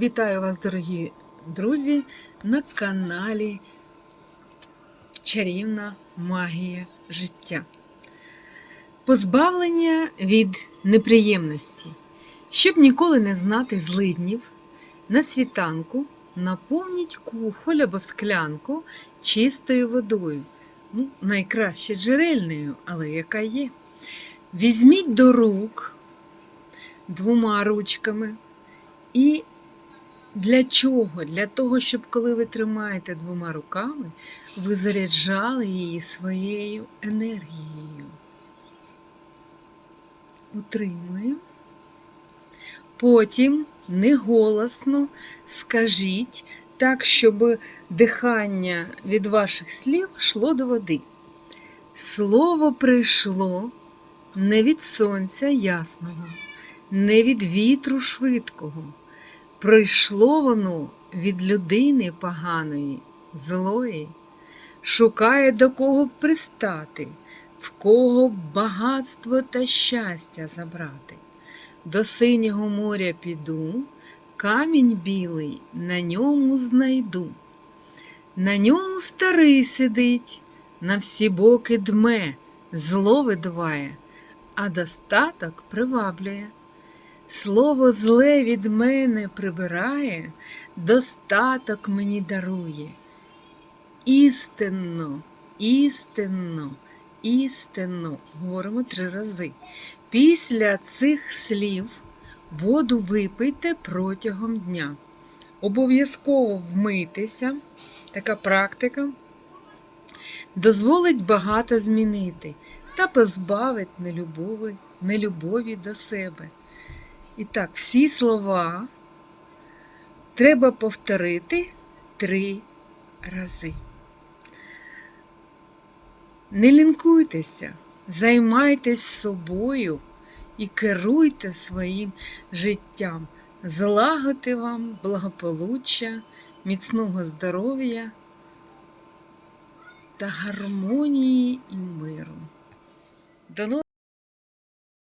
Вітаю вас, дорогі друзі, на каналі Чарівна магія життя. Позбавлення від неприємності. Щоб ніколи не знати злиднів, на світанку наповніть кухоль або склянку чистою водою. Ну, найкраще джерельною, але яка є. Візьміть до рук двома ручками і для чого? Для того, щоб коли ви тримаєте двома руками, ви заряджали її своєю енергією. Утримуємо. Потім неголосно скажіть так, щоб дихання від ваших слів йшло до води. Слово прийшло не від сонця ясного, не від вітру швидкого. Прийшло воно від людини поганої, злої, шукає до кого пристати, в кого багатство та щастя забрати. До синього моря піду, камінь білий на ньому знайду. На ньому старий сидить, на всі боки дме, зло видуває, а достаток приваблює. Слово зле від мене прибирає, достаток мені дарує. Істинно, істинно, істинно, говоримо три рази. Після цих слів воду випийте протягом дня. Обов'язково вмитися, така практика дозволить багато змінити та позбавить нелюбові, нелюбові до себе. І так, всі слова треба повторити три рази. Не лінкуйтеся, займайтесь собою і керуйте своїм життям. Злагоди вам, благополуччя, міцного здоров'я та гармонії і миру. До